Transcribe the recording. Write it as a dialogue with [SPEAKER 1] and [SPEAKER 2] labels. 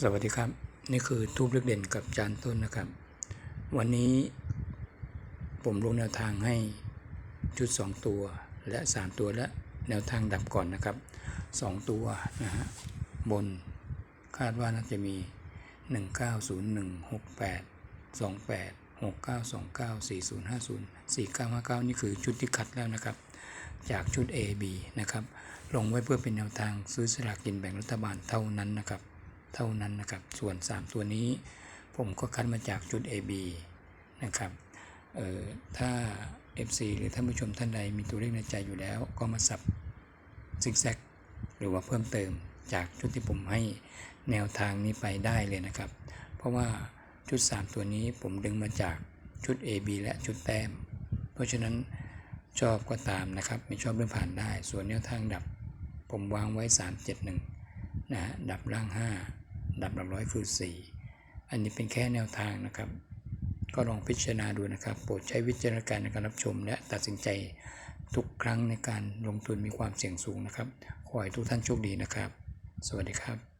[SPEAKER 1] สวัสดีครับ นี่คือทูบเลือกเด่นกับจานต้นนะครับ วันนี้ผมลงแนวทางให้ชุด 2 ตัวและ 3 ตัวและแนวทางดับก่อนนะครับ 2 ตัวนะฮะบนคาดว่าน่าจะมี 190168 28 6929 4050 4959นี่คือชุดที่คัดแล้วนะครับ จากชุด A B นะครับลงไว้เพื่อเป็นแนวทางซื้อสลากกินแบ่งรัฐบาลเท่านั้นนะครับ เท่านั้นนะครับ ส่วน 3 ตัวนี้ ผมก็คัดมาจากชุด AB นะครับเอ่อถ้า FC หรือท่านผู้ชมท่านใดมีตัวเลขในใจอยู่แล้ว ก็มาสับซิกแซกหรือว่าเพิ่มเติมจากชุดที่ผมให้แนวทางนี้ไปได้เลยนะครับ เพราะว่าชุด 3 ตัวนี้ผมดึงมาจากชุด AB และชุดแต้ม เพราะฉะนั้นชอบก็ตามนะครับ ไม่ชอบเรื่องผ่านได้ ส่วนแนวทางดับ ผมวางไว้ 371 นะฮะดับล่าง 5 ดับหลักร้อยคือ 4 อันนี้เป็นแค่แนวทางนะครับ ก็ลองพิจารณาดูนะครับ โปรดใช้วิจารณญาณในการรับชม และตัดสินใจทุกครั้งในการลงทุนมีความเสี่ยงสูงนะครับ ขอให้ทุกท่านโชคดีนะครับ สวัสดีครับ